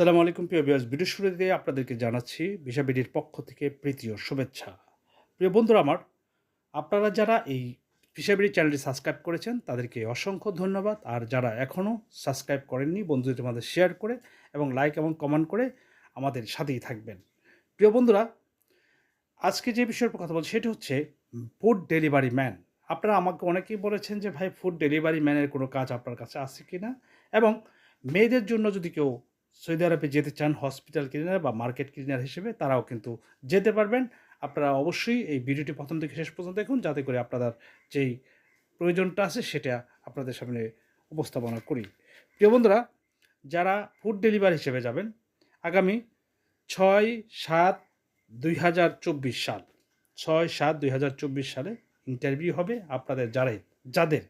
সালামু আলাইকুম প্রিয় বিয়াস ভিডিও শুরুতে আপনাদেরকে জানাচ্ছি বিশাবিডির পক্ষ থেকে প্রীতি ও শুভেচ্ছা। প্রিয় বন্ধুরা আমার, আপনারা যারা এই বিশাবিডি চ্যানেলটি সাবস্ক্রাইব করেছেন, তাদেরকে অসংখ্য ধন্যবাদ। আর যারা এখনও সাবস্ক্রাইব করেননি, বন্ধুদের মধ্যে শেয়ার করে এবং লাইক এবং কমেন্ট করে আমাদের সাথেই থাকবেন। প্রিয় বন্ধুরা, আজকে যে বিষয়ের কথা বলছি, সেটি হচ্ছে ফুড ডেলিভারি ম্যান আপনারা আমাকে অনেকেই বলেছেন যে, ভাই ফুড ডেলিভারি ম্যানের কোনো কাজ আপনার কাছে আছে কি না এবং মেয়েদের জন্য যদি কেউ সৌদি আরবে যেতে চান হসপিটাল ক্লিনার বা মার্কেট ক্লিনার হিসেবে, তারাও কিন্তু যেতে পারবেন। আপনারা অবশ্যই এই ভিডিওটি প্রথম থেকে শেষ পর্যন্ত দেখুন, যাতে করে আপনাদের যেই প্রয়োজনটা আছে সেটা আপনাদের সামনে উপস্থাপনা করি। প্রিয় বন্ধুরা, যারা ফুড ডেলিভারি হিসেবে যাবেন, আগামী ছয় সাত দুই হাজার চব্বিশ সাল, ছয় সাত দুই হাজার চব্বিশ সালে ইন্টারভিউ হবে আপনাদের যারাই, যাদের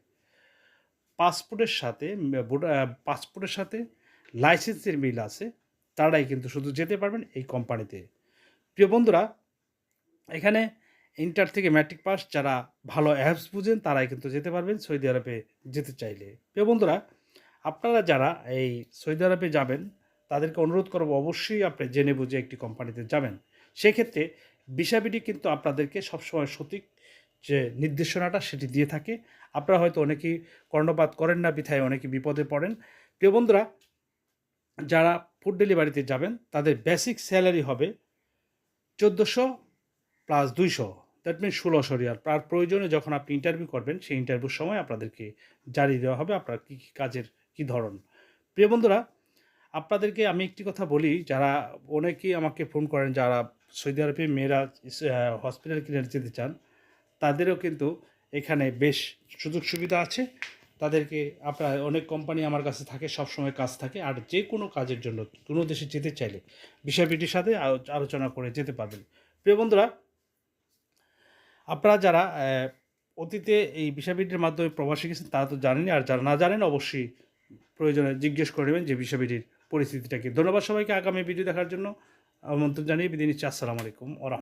পাসপোর্টের সাথে পাসপোর্টের সাথে লাইসেন্সের মিল আছে, তারাই কিন্তু শুধু যেতে পারবেন এই কোম্পানিতে। প্রিয় বন্ধুরা, এখানে ইন্টার থেকে ম্যাট্রিক পাস, যারা ভালো অ্যাপস বুঝেন, তারাই কিন্তু যেতে পারবেন সৌদি আরবে যেতে চাইলে। প্রিয় বন্ধুরা, আপনারা যারা এই সৌদি আরবে যাবেন, তাদেরকে অনুরোধ করব অবশ্যই আপনি জেনে বুঝে একটি কোম্পানিতে যাবেন। সেক্ষেত্রে বিশাবিডি কিন্তু আপনাদেরকে সবসময় সঠিক যে নির্দেশনাটা সেটি দিয়ে থাকে। আপনারা হয়তো অনেকেই কর্ণপাত করেন না, বিথায় অনেকে বিপদে পড়েন। প্রিয় বন্ধুরা যারা ফুড ডেলিভারিতে যাবেন, তাদের বেসিক স্যালারি হবে চোদ্দোশো প্লাস দুইশো। দ্যাট মিন ষোলোশো রিয়াল। তার প্রয়োজনে যখন আপনি ইন্টারভিউ করবেন, সেই ইন্টারভিউর সময় আপনাদেরকে জারি দেওয়া হবে আপনার কী কী কাজের, কী ধরন। প্রিয় বন্ধুরা, আপনাদেরকে আমি একটি কথা বলি, যারা অনেকেই আমাকে ফোন করেন, যারা সৌদি আরবে মেয়েরা হসপিটাল কিনে যেতে চান, তাদেরও কিন্তু এখানে বেশ সুযোগ সুবিধা আছে। তাদেরকে আপনার অনেক কোম্পানি আমার কাছে থাকে সব সময় কাজ থাকে। আর যে কোনো কাজের জন্য, কোনো দেশে যেতে চাইলে বিষয়টির সাথে আলো- আলোচনা করে যেতে পারবেন। প্রিয় বন্ধুরা, আপনারা যারা অতীতে এই বিষয়বিটির মাধ্যমে প্রবাসী গেছেন, তারা তো জানেনই। আর যারা না জানেন, অবশ্যই প্রয়োজনে জিজ্ঞেস করে নেবেন যে বিষয়বিটির পরিস্থিতিটা কি। ধন্যবাদ সবাইকে আগামী ভিডিও দেখার জন্য। আমন্ত্রণ জানিয়ে বিদিন আসসালামু আলাইকুম। ওরা